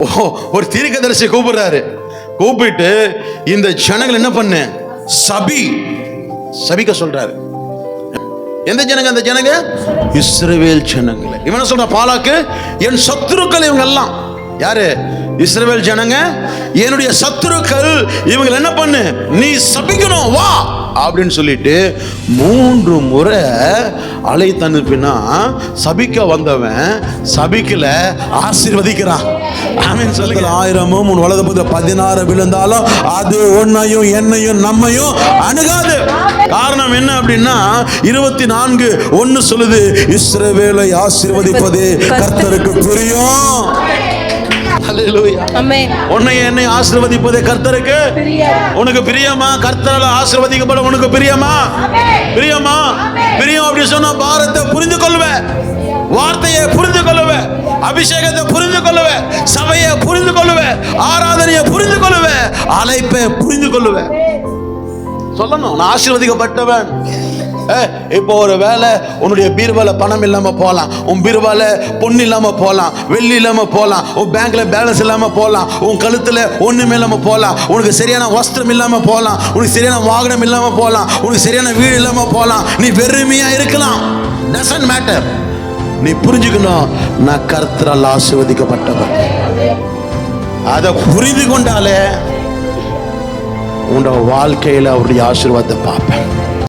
ஓ ஒரு தீர்க்கதரிசி கூப்பிடுறாரு. கூப்பிட்டு இந்த ஜனங்கள் என்ன பண்ணு? சபி சபிக்க சொல்றாரு. எந்த ஜனங்க அந்த ஜனங்க? இஸ்ரவேல் ஜனங்களை. இவன சொல்ற பாலாக்கு என் சத்துருக்கள் இவங்க எல்லாம். யாரு? இஸ்ரவேல் ஜனங்க என்னுடைய சத்துருக்கள் இவங்க என்ன பண்ணு? நீ சபிக்கணும் வா! அப்படின்னு சொல்லிட்டு மூன்று முறை அழைத்து அனுப்பினா சபிக்க வந்தவன் சபிக்கல ஆசீர்வதிக்கிறான். ஆமென் சொல்லுங்க. ஆயிரமும் உன் வலதுபுறத்தில் பதினாறு விழுந்தாலும் அது உன்னையும் என்னையும் நம்மையும் அணுகாது. காரணம் என்ன அப்படின்னா இருபத்தி நான்கு ஒன்னு சொல்லுது இஸ்ரவேலை ஆசீர்வதிப்பது கர்த்தருக்கு பிரியம். உன்னை என்னை ஆசீர்வதிப்பதே கர்த்தருக்கு. உனக்கு பிரியமா? கர்த்தரால ஆசீர்வதிக்கப்பட உனக்கு பிரியமா? பிரியமா? பிரியம் அப்படி சொன்னா பாரத்தை புரிந்து கொள்வேன் வார்த்தையை புரிந்து கொள்ளுவேன் அபிஷேகத்தை புரிந்து கொள்ளுவேன் சபையை புரிந்து கொள்ளுவேன் ஆராதனையை புரிந்து கொள்ளுவேன் அழைப்பை புரிந்து கொள்ளுவேன் சொல்லணும் நான் ஆசீர்வதிக்கப்பட்டவன். இப்போ ஒரு வேலை உன்னுடைய பீர்வால பணம் இல்லாம போகலாம் உன் பீர்வால பொண்ணு இல்லாம போகலாம் வெள்ளி இல்லாம போகலாம் உன் பேங்க்ல பேலன்ஸ் இல்லாம போகலாம் உன் கழுத்துல ஒண்ணுமே இல்லாம போகலாம் உனக்கு சரியான வஸ்திரம் இல்லாம போகலாம் உனக்கு சரியான வாகனம் இல்லாம போகலாம் உனக்கு சரியான வீடு இல்லாம போகலாம் நீ வெறுமையா இருக்கலாம். டசன்ட் மேட்டர் நீ புரிஞ்சுக்கணும். நான் கர்த்தரால் ஆசிர்வதிக்கப்பட்டவன். அதை புரிந்து கொண்டாலே உன்னோட வாழ்க்கையில் அவருடைய ஆசீர்வாதத்தை பார்ப்பேன்.